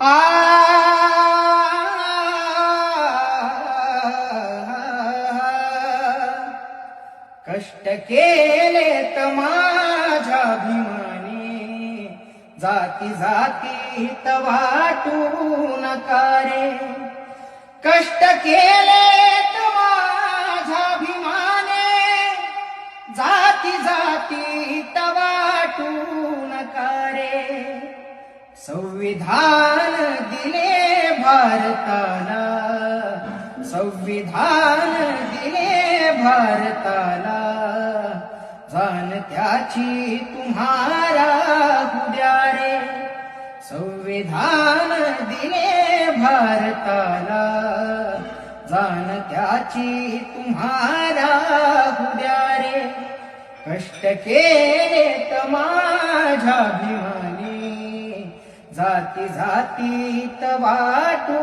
आ! कष्ट केले माझ्या भीमाने जाती जाती वाटू नकारे कष्ट केले माझ्या भीमाने जाती जाती संविधान दिले भारताला. संविधान दिले भारताला. जाण त्याची तुम्हारा उद्या रे संविधान दिले भारताला. जाण त्याची तुम्हारा उद्या रे कष्ट केले तर माझ्या जाती जाती वाटू